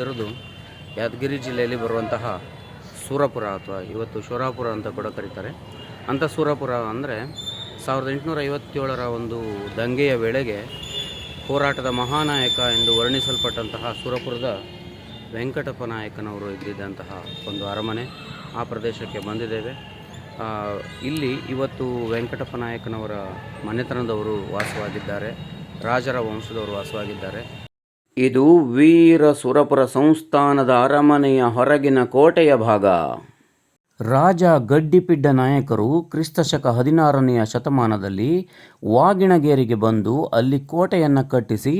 ಬಂದಿರೋದು ಯಾದಗಿರಿ ಜಿಲ್ಲೆಯಲ್ಲಿ ಬರುವಂತಹ ಸೂರಪುರ ಅಥವಾ ಇವತ್ತು ಶೋರಾಪುರ ಅಂತ ಕೂಡ ಕರೀತಾರೆ. ಅಂಥ ಸೂರಪುರ ಅಂದರೆ ಸಾವಿರದ ಎಂಟುನೂರ ಐವತ್ತೇಳರ ಒಂದು ದಂಗೆಯ ವೇಳೆಗೆ ಹೋರಾಟದ ಮಹಾನಾಯಕ ಎಂದು ವರ್ಣಿಸಲ್ಪಟ್ಟಂತಹ ಸೂರಪುರದ ವೆಂಕಟಪ್ಪ ನಾಯಕನವರು ಇದ್ದಿದ್ದಂತಹ ಒಂದು ಅರಮನೆ ಆ ಪ್ರದೇಶಕ್ಕೆ ಬಂದಿದ್ದೇವೆ. ಇಲ್ಲಿ ಇವತ್ತು ವೆಂಕಟಪ್ಪ ನಾಯಕನವರ ಮನೆತನದವರು ವಾಸವಾಗಿದ್ದಾರೆ. ರಾಜರ ವಂಶದವರು ವಾಸವಾಗಿದ್ದಾರೆ. ಇದು ವೀರ ಸುರಪುರ ಸಂಸ್ಥಾನದ ಅರಮನೆಯ ಹೊರಗಿನ ಕೋಟೆಯ ಭಾಗ. ರಾಜ ಗಡ್ಡಿಪಿಡ್ಡ ನಾಯಕರು ಕ್ರಿಸ್ತಶಕ ಹದಿನಾರನೆಯ ಶತಮಾನದಲ್ಲಿ ವಾಗಿಣಗೇರಿಗೆ ಬಂದು ಅಲ್ಲಿ ಕೋಟೆಯನ್ನು ಕಟ್ಟಿಸಿ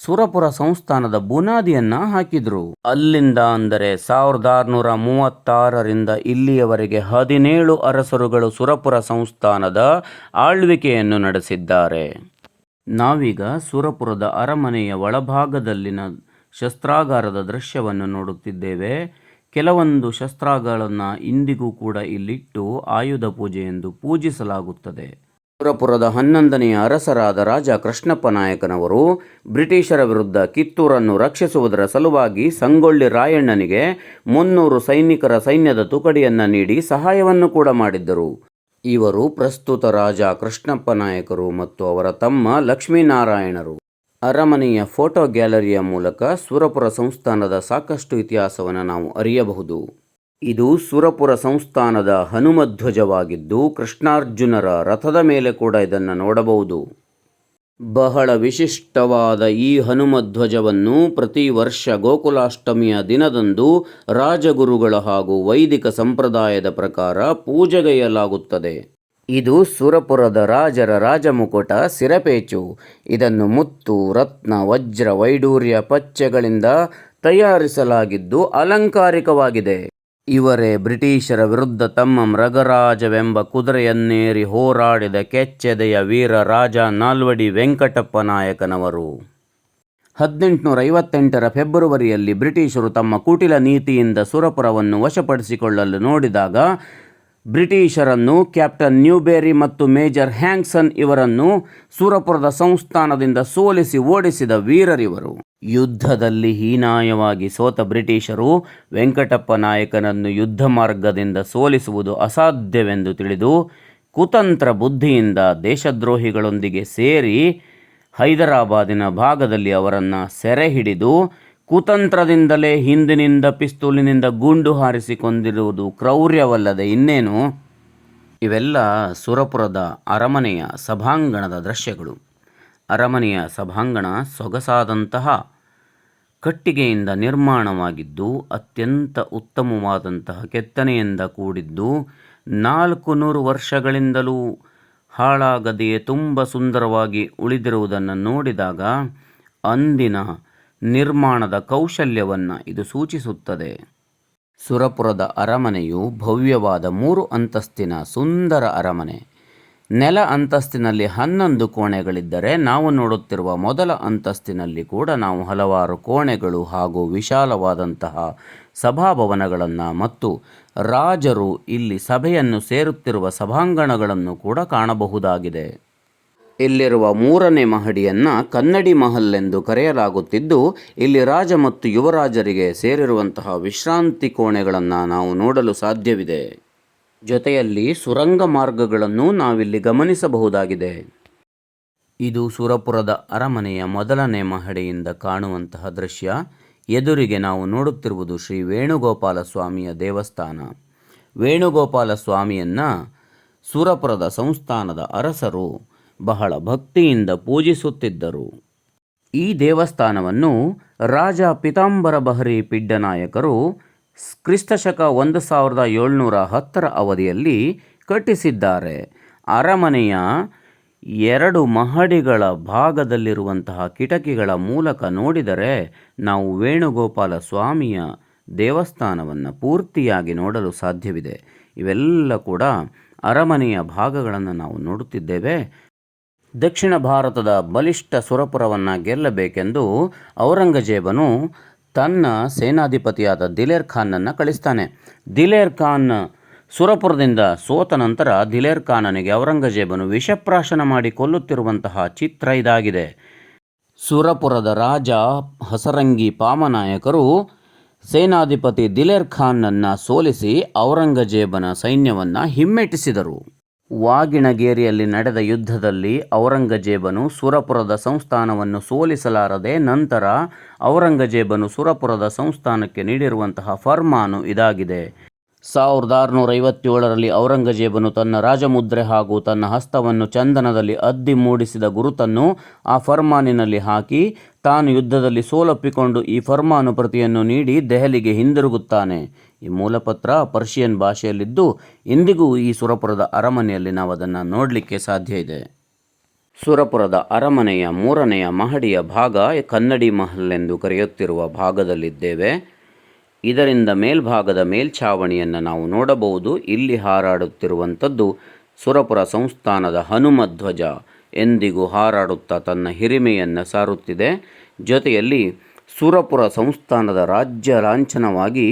ಸುರಪುರ ಸಂಸ್ಥಾನದ ಬುನಾದಿಯನ್ನು ಹಾಕಿದರು. ಅಲ್ಲಿಂದ ಅಂದರೆ ಸಾವಿರದ ಆರುನೂರ ಮೂವತ್ತಾರರಿಂದ ಇಲ್ಲಿಯವರೆಗೆ ಹದಿನೇಳು ಅರಸರುಗಳು ಸುರಪುರ ಸಂಸ್ಥಾನದ ಆಳ್ವಿಕೆಯನ್ನು ನಡೆಸಿದ್ದಾರೆ. ನಾವೀಗ ಸುರಪುರದ ಅರಮನೆಯ ಒಳಭಾಗದಲ್ಲಿನ ಶಸ್ತ್ರಾಗಾರದ ದೃಶ್ಯವನ್ನು ನೋಡುತ್ತಿದ್ದೇವೆ. ಕೆಲವೊಂದು ಶಸ್ತ್ರಾಗಳನ್ನು ಇಂದಿಗೂ ಕೂಡ ಇಲ್ಲಿಟ್ಟು ಆಯುಧ ಪೂಜೆ ಎಂದು ಪೂಜಿಸಲಾಗುತ್ತದೆ. ಸುರಪುರದ ಹನ್ನೊಂದನೆಯ ಅರಸರಾದ ರಾಜ ಕೃಷ್ಣಪ್ಪ ನಾಯಕನವರು ಬ್ರಿಟಿಷರ ವಿರುದ್ಧ ಕಿತ್ತೂರನ್ನು ರಕ್ಷಿಸುವುದರ ಸಲುವಾಗಿ ಸಂಗೊಳ್ಳಿ ರಾಯಣ್ಣನಿಗೆ ಮುನ್ನೂರು ಸೈನಿಕರ ಸೈನ್ಯದ ತುಕಡಿಯನ್ನು ನೀಡಿ ಸಹಾಯವನ್ನು ಕೂಡ ಮಾಡಿದ್ದರು. ಇವರು ಪ್ರಸ್ತುತ ರಾಜ ಕೃಷ್ಣಪ್ಪ ನಾಯಕರು ಮತ್ತು ಅವರ ತಮ್ಮ ಲಕ್ಷ್ಮೀನಾರಾಯಣರು. ಅರಮನೆಯ ಫೋಟೋ ಗ್ಯಾಲರಿಯ ಮೂಲಕ ಸುರಪುರ ಸಂಸ್ಥಾನದ ಸಾಕಷ್ಟು ಇತಿಹಾಸವನ್ನು ನಾವು ಅರಿಯಬಹುದು. ಇದು ಸುರಪುರ ಸಂಸ್ಥಾನದ ಹನುಮಧ್ವಜವಾಗಿದ್ದು ಕೃಷ್ಣಾರ್ಜುನರ ರಥದ ಮೇಲೆ ಕೂಡ ಇದನ್ನು ನೋಡಬಹುದು. ಬಹಳ ವಿಶಿಷ್ಟವಾದ ಈ ಹನುಮಧ್ವಜವನ್ನು ಪ್ರತಿ ವರ್ಷ ಗೋಕುಲಾಷ್ಟಮಿಯ ದಿನದಂದು ರಾಜಗುರುಗಳ ಹಾಗೂ ವೈದಿಕ ಸಂಪ್ರದಾಯದ ಪ್ರಕಾರ ಪೂಜೆಗೈಯಲಾಗುತ್ತದೆ. ಇದು ಸುರಪುರದ ರಾಜರ ರಾಜಮುಕುಟ ಸಿರಪೇಚು. ಇದನ್ನು ಮುತ್ತು, ರತ್ನ, ವಜ್ರ, ವೈಡೂರ್ಯ ಪಚ್ಚೆಗಳಿಂದ ತಯಾರಿಸಲಾಗಿದ್ದು ಅಲಂಕಾರಿಕವಾಗಿದೆ. ಇವರೇ ಬ್ರಿಟಿಷರ ವಿರುದ್ಧ ತಮ್ಮ ಮೃಗರಾಜವೆಂಬ ಕುದುರೆಯನ್ನೇರಿ ಹೋರಾಡಿದ ಕೆಚ್ಚೆದೆಯ ವೀರ ರಾಜ ನಾಲ್ವಡಿ ವೆಂಕಟಪ್ಪ ನಾಯಕನವರು. ಹದಿನೆಂಟುನೂರ ಐವತ್ತೆಂಟರ ಫೆಬ್ರವರಿಯಲ್ಲಿ ಬ್ರಿಟಿಷರು ತಮ್ಮ ಕುಟಿಲ ನೀತಿಯಿಂದ ಸುರಪುರವನ್ನು ವಶಪಡಿಸಿಕೊಳ್ಳಲು ನೋಡಿದಾಗ, ಬ್ರಿಟಿಷರನ್ನು ಕ್ಯಾಪ್ಟನ್ ನ್ಯೂಬೇರಿ ಮತ್ತು ಮೇಜರ್ ಹ್ಯಾಂಗ್ಸನ್ ಇವರನ್ನು ಸುರಪುರದ ಸಂಸ್ಥಾನದಿಂದ ಸೋಲಿಸಿ ಓಡಿಸಿದ ವೀರರಿವರು. ಯುದ್ಧದಲ್ಲಿ ಹೀನಾಯವಾಗಿ ಸೋತ ಬ್ರಿಟಿಷರು ವೆಂಕಟಪ್ಪ ನಾಯಕನನ್ನು ಯುದ್ಧ ಮಾರ್ಗದಿಂದ ಸೋಲಿಸುವುದು ಅಸಾಧ್ಯವೆಂದು ತಿಳಿದು ಕುತಂತ್ರ ಬುದ್ಧಿಯಿಂದ ದೇಶದ್ರೋಹಿಗಳೊಂದಿಗೆ ಸೇರಿ ಹೈದರಾಬಾದಿನ ಭಾಗದಲ್ಲಿ ಅವರನ್ನು ಸೆರೆ ಹಿಡಿದು ಕುತಂತ್ರದಿಂದಲೇ ಹಿಂದಿನಿಂದ ಪಿಸ್ತೂಲಿನಿಂದ ಗುಂಡು ಹಾರಿಸಿಕೊಂಡಿರುವುದು ಕ್ರೌರ್ಯವಲ್ಲದೆ ಇನ್ನೇನು? ಇವೆಲ್ಲ ಸುರಪುರದ ಅರಮನೆಯ ಸಭಾಂಗಣದ ದೃಶ್ಯಗಳು. ಅರಮನೆಯ ಸಭಾಂಗಣ ಸೊಗಸಾದಂತಹ ಕಟ್ಟಿಗೆಯಿಂದ ನಿರ್ಮಾಣವಾಗಿದ್ದು, ಅತ್ಯಂತ ಉತ್ತಮವಾದಂತಹ ಕೆತ್ತನೆಯಿಂದ ಕೂಡಿದ್ದು, ನಾಲ್ಕು ನೂರು ವರ್ಷಗಳಿಂದಲೂ ಹಾಳಾಗದೆಯೇ ತುಂಬ ಸುಂದರವಾಗಿ ಉಳಿದಿರುವುದನ್ನು ನೋಡಿದಾಗ ಅಂದಿನ ನಿರ್ಮಾಣದ ಕೌಶಲ್ಯವನ್ನು ಇದು ಸೂಚಿಸುತ್ತದೆ. ಸುರಪುರದ ಅರಮನೆಯು ಭವ್ಯವಾದ ಮೂರು ಅಂತಸ್ತಿನ ಸುಂದರ ಅರಮನೆ. ನೆಲ ಅಂತಸ್ತಿನಲ್ಲಿ ಹನ್ನೊಂದು ಕೋಣೆಗಳಿದ್ದರೆ ನಾವು ನೋಡುತ್ತಿರುವ ಮೊದಲ ಅಂತಸ್ತಿನಲ್ಲಿ ಕೂಡ ನಾವು ಹಲವಾರು ಕೋಣೆಗಳು ಹಾಗೂ ವಿಶಾಲವಾದಂತಹ ಸಭಾಭವನಗಳನ್ನು ಮತ್ತು ರಾಜರು ಇಲ್ಲಿ ಸಭೆಯನ್ನು ಸೇರುತ್ತಿರುವ ಸಭಾಂಗಣಗಳನ್ನು ಕೂಡ ಕಾಣಬಹುದಾಗಿದೆ. ಇಲ್ಲಿರುವ ಮೂರನೇ ಮಹಡಿಯನ್ನು ಕನ್ನಡಿ ಮಹಲ್ ಎಂದು ಕರೆಯಲಾಗುತ್ತಿದ್ದು, ಇಲ್ಲಿ ರಾಜ ಮತ್ತು ಯುವರಾಜರಿಗೆ ಸೇರಿರುವಂತಹ ವಿಶ್ರಾಂತಿ ಕೋಣೆಗಳನ್ನು ನಾವು ನೋಡಲು ಸಾಧ್ಯವಿದೆ. ಜೊತೆಯಲ್ಲಿ ಸುರಂಗ ಮಾರ್ಗಗಳನ್ನು ನಾವಿಲ್ಲಿ ಗಮನಿಸಬಹುದಾಗಿದೆ. ಇದು ಸುರಪುರದ ಅರಮನೆಯ ಮೊದಲನೇ ಮಹಡಿಯಿಂದ ಕಾಣುವಂತಹ ದೃಶ್ಯ. ಎದುರಿಗೆ ನಾವು ನೋಡುತ್ತಿರುವುದು ಶ್ರೀ ವೇಣುಗೋಪಾಲ ಸ್ವಾಮಿಯ ದೇವಸ್ಥಾನ. ವೇಣುಗೋಪಾಲ ಸ್ವಾಮಿಯನ್ನು ಸುರಪುರದ ಸಂಸ್ಥಾನದ ಅರಸರು ಬಹಳ ಭಕ್ತಿಯಿಂದ ಪೂಜಿಸುತ್ತಿದ್ದರು. ಈ ದೇವಸ್ಥಾನವನ್ನು ರಾಜ ಪಿತಾಂಬರ ಬಹರಿ ಪಿಡ್ಡನಾಯಕರು ಕ್ರಿಸ್ತಶಕ ಒಂದು ಸಾವಿರದ ಏಳ್ನೂರ ಹತ್ತರ ಅವಧಿಯಲ್ಲಿ ಕಟ್ಟಿಸಿದ್ದಾರೆ. ಅರಮನೆಯ ಎರಡು ಮಹಡಿಗಳ ಭಾಗದಲ್ಲಿರುವಂತಹ ಕಿಟಕಿಗಳ ಮೂಲಕ ನೋಡಿದರೆ ನಾವು ವೇಣುಗೋಪಾಲ ಸ್ವಾಮಿಯ ದೇವಸ್ಥಾನವನ್ನು ಪೂರ್ತಿಯಾಗಿ ನೋಡಲು ಸಾಧ್ಯವಿದೆ. ಇವೆಲ್ಲ ಕೂಡ ಅರಮನೆಯ ಭಾಗಗಳನ್ನು ನಾವು ನೋಡುತ್ತಿದ್ದೇವೆ. ದಕ್ಷಿಣ ಭಾರತದ ಬಲಿಷ್ಠ ಸುರಪುರವನ್ನು ಗೆಲ್ಲಬೇಕೆಂದು ಔರಂಗಜೇಬನು ತನ್ನ ಸೇನಾಧಿಪತಿಯಾದ ದಿಲೇರ್ ಖಾನ್ನನ್ನು ಕಳಿಸ್ತಾನೆ. ದಿಲೇರ್ ಖಾನ್ ಸುರಪುರದಿಂದ ಸೋತ ನಂತರ ದಿಲೇರ್ ಖಾನನಿಗೆ ಔರಂಗಜೇಬನು ವಿಷಪ್ರಾಶನ ಮಾಡಿ ಕೊಲ್ಲುತ್ತಿರುವಂತಹ ಚಿತ್ರ ಇದಾಗಿದೆ. ಸುರಪುರದ ರಾಜ ಹಸರಂಗಿ ಪಾಮನಾಯಕರು ಸೇನಾಧಿಪತಿ ದಿಲೇರ್ ಖಾನ್ನನ್ನು ಸೋಲಿಸಿ ಔರಂಗಜೇಬನ ಸೈನ್ಯವನ್ನು ಹಿಮ್ಮೆಟ್ಟಿಸಿದರು. ವಾಗಿಣಗೇರಿಯಲ್ಲಿ ನಡೆದ ಯುದ್ಧದಲ್ಲಿ ಔರಂಗಜೇಬನು ಸುರಪುರದ ಸಂಸ್ಥಾನವನ್ನು ಸೋಲಿಸಲಾರದೆ ನಂತರ ಔರಂಗಜೇಬನು ಸುರಪುರದ ಸಂಸ್ಥಾನಕ್ಕೆ ನೀಡಿರುವಂತಹ ಫರ್ಮಾನು ಇದಾಗಿದೆ. ಸಾವಿರದ ಆರುನೂರ ಐವತ್ತೇಳರಲ್ಲಿ ಔರಂಗಜೇಬನು ತನ್ನ ರಾಜಮುದ್ರೆ ಹಾಗೂ ತನ್ನ ಹಸ್ತವನ್ನು ಚಂದನದಲ್ಲಿ ಅದ್ದಿ ಮೂಡಿಸಿದ ಗುರುತನ್ನು ಆ ಫರ್ಮಾನಿನಲ್ಲಿ ಹಾಕಿ ತಾನು ಯುದ್ಧದಲ್ಲಿ ಸೋಲೊಪ್ಪಿಕೊಂಡು ಈ ಫರ್ಮಾನು ಪ್ರತಿಯನ್ನು ನೀಡಿ ದೆಹಲಿಗೆ ಹಿಂದಿರುಗುತ್ತಾನೆ. ಈ ಮೂಲಪತ್ರ ಪರ್ಷಿಯನ್ ಭಾಷೆಯಲ್ಲಿದ್ದು, ಇಂದಿಗೂ ಈ ಸುರಪುರದ ಅರಮನೆಯಲ್ಲಿ ನಾವು ಅದನ್ನು ನೋಡಲಿಕ್ಕೆ ಸಾಧ್ಯ ಇದೆ. ಸುರಪುರದ ಅರಮನೆಯ ಮೂರನೆಯ ಮಹಡಿಯ ಭಾಗ ಕನ್ನಡಿ ಮಹಲ್ ಎಂದು ಕರೆಯುತ್ತಿರುವ ಭಾಗದಲ್ಲಿದ್ದೇವೆ. ಇದರಿಂದ ಮೇಲ್ಭಾಗದ ಮೇಲ್ಛಾವಣಿಯನ್ನು ನಾವು ನೋಡಬಹುದು. ಇಲ್ಲಿ ಹಾರಾಡುತ್ತಿರುವಂಥದ್ದು ಸುರಪುರ ಸಂಸ್ಥಾನದ ಹನುಮಧ್ವಜ ಎಂದಿಗೂ ಹಾರಾಡುತ್ತಾ ತನ್ನ ಹಿರಿಮೆಯನ್ನು ಸಾರುತ್ತಿದೆ. ಜೊತೆಯಲ್ಲಿ ಸುರಪುರ ಸಂಸ್ಥಾನದ ರಾಜ್ಯ ಲಾಂಛನವಾಗಿ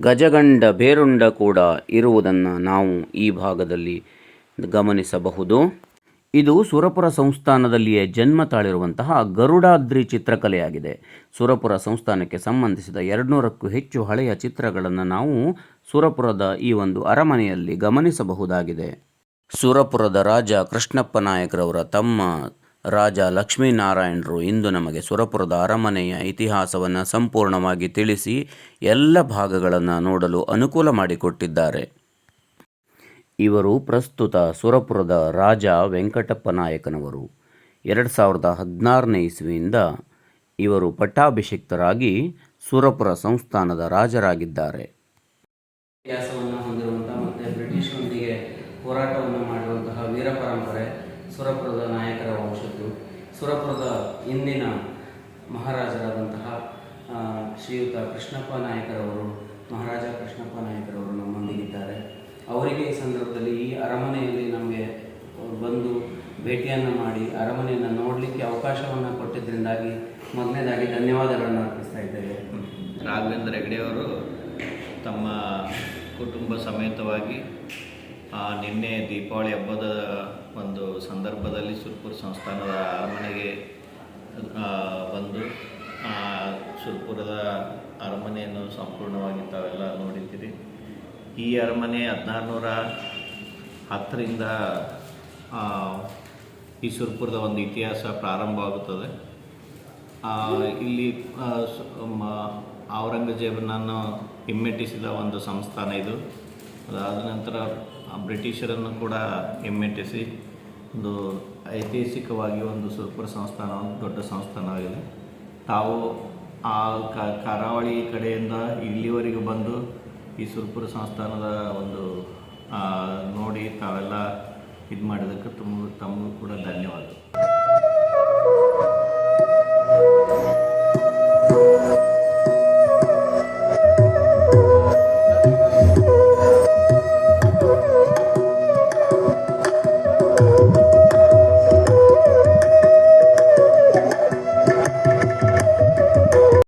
ಗಜಗಂಡ ಬೇರುಂಡ ಕೂಡ ಇರುವುದನ್ನು ನಾವು ಈ ಭಾಗದಲ್ಲಿ ಗಮನಿಸಬಹುದು. ಇದು ಸುರಪುರ ಸಂಸ್ಥಾನದಲ್ಲಿಯೇ ಜನ್ಮ ತಾಳಿರುವಂತಹ ಗರುಡಾದ್ರಿ ಚಿತ್ರಕಲೆಯಾಗಿದೆ. ಸುರಪುರ ಸಂಸ್ಥಾನಕ್ಕೆ ಸಂಬಂಧಿಸಿದ ಎರಡುನೂರಕ್ಕೂ ಹೆಚ್ಚು ಹಳೆಯ ಚಿತ್ರಗಳನ್ನು ನಾವು ಸುರಪುರದ ಈ ಒಂದು ಅರಮನೆಯಲ್ಲಿ ಗಮನಿಸಬಹುದಾಗಿದೆ. ಸುರಪುರದ ರಾಜ ಕೃಷ್ಣಪ್ಪ ನಾಯಕರವರ ತಮ್ಮ ರಾಜ ಲಕ್ಷ್ಮೀನಾರಾಯಣರು ಇಂದು ನಮಗೆ ಸುರಪುರದ ಅರಮನೆಯ ಇತಿಹಾಸವನ್ನು ಸಂಪೂರ್ಣವಾಗಿ ತಿಳಿಸಿ ಎಲ್ಲ ಭಾಗಗಳನ್ನು ನೋಡಲು ಅನುಕೂಲ ಮಾಡಿಕೊಟ್ಟಿದ್ದಾರೆ. ಇವರು ಪ್ರಸ್ತುತ ಸುರಪುರದ ರಾಜ ವೆಂಕಟಪ್ಪ ನಾಯಕನವರು ಎರಡು ಸಾವಿರದ ಹದಿನಾರನೇ ಇಸ್ವಿಯಿಂದ ಇವರು ಪಟ್ಟಾಭಿಷಿಕ್ತರಾಗಿ ಸುರಪುರ ಸಂಸ್ಥಾನದ ರಾಜರಾಗಿದ್ದಾರೆ. ಇತಿಹಾಸವನ್ನು ಹೊಂದಿರುವಂತಹ ಮತ್ತು ಬ್ರಿಟಿಷರೊಂದಿಗೆ ಹೋರಾಟವನ್ನು ಮಾಡುವಂತಹ ವೀರ ಪರಂಪರೆ ಸುರಪುರದ ನಾಯಕರ ವಂಶದ್ದು. ಸುರಪುರದ ಇಂದಿನ ಮಹಾರಾಜರಾದಂತಹ ಶ್ರೀಯುತ ಕೃಷ್ಣಪ್ಪ ನಾಯಕರವರು, ಮಹಾರಾಜ ಕೃಷ್ಣಪ್ಪ ನಾಯಕರವರು ನಮ್ಮೊಂದಿಗಿದ್ದಾರೆ. ಅವರಿಗೆ ಈ ಸಂದರ್ಭದಲ್ಲಿ ಈ ಅರಮನೆಯಲ್ಲಿ ನಮಗೆ ಬಂದು ಭೇಟಿಯನ್ನು ಮಾಡಿ ಅರಮನೆಯನ್ನು ನೋಡಲಿಕ್ಕೆ ಅವಕಾಶವನ್ನು ಕೊಟ್ಟಿದ್ದರಿಂದಾಗಿ ಮೊದಲನೇದಾಗಿ ಧನ್ಯವಾದಗಳನ್ನು ಅರ್ಪಿಸ್ತಾ ಇದ್ದೇವೆ. ರಾಘವೇಂದ್ರ ಹೆಗಡೆಯವರು ತಮ್ಮ ಕುಟುಂಬ ಸಮೇತವಾಗಿ ಆ, ನಿನ್ನೆ ದೀಪಾವಳಿ ಹಬ್ಬದ ಒಂದು ಸಂದರ್ಭದಲ್ಲಿ ಸುರ್ಪುರ್ ಸಂಸ್ಥಾನದ ಅರಮನೆಗೆ ಬಂದು ಸುರ್ಪುರದ ಅರಮನೆಯನ್ನು ಸಂಪೂರ್ಣವಾಗಿ ತಾವೆಲ್ಲ ನೋಡಿದ್ದೀರಿ. ಈ ಅರಮನೆ ಹದಿನಾರುನೂರ ಹತ್ತರಿಂದ ಈ ಸುರ್ಪುರದ ಒಂದು ಇತಿಹಾಸ ಪ್ರಾರಂಭವಾಗುತ್ತದೆ ಇಲ್ಲಿ ಔರಂಗಜೇಬನನ್ನು ಹಿಮ್ಮೆಟ್ಟಿಸಿದ ಒಂದು ಸಂಸ್ಥಾನ ಇದು. ಅದಾದ ನಂತರ ಬ್ರಿಟಿಷರನ್ನು ಕೂಡ ಹಿಮ್ಮೆಟ್ಟಿಸಿ, ಒಂದು ಐತಿಹಾಸಿಕವಾಗಿ ಒಂದು ಸುರ್ಪುರ ಸಂಸ್ಥಾನ, ಒಂದು ದೊಡ್ಡ ಸಂಸ್ಥಾನವಾಗಿದೆ. ತಾವು ಆ ಕರಾವಳಿ ಕಡೆಯಿಂದ ಇಲ್ಲಿವರೆಗೂ ಬಂದು ಈ ಸುರ್ಪುರ ಸಂಸ್ಥಾನದ ಒಂದು ನೋಡಿ ತಾವೆಲ್ಲ ಇದು ಮಾಡಿದ್ದಕ್ಕೆ ತುಂಬ ತಮಗೂ ಕೂಡ ಧನ್ಯವಾದ.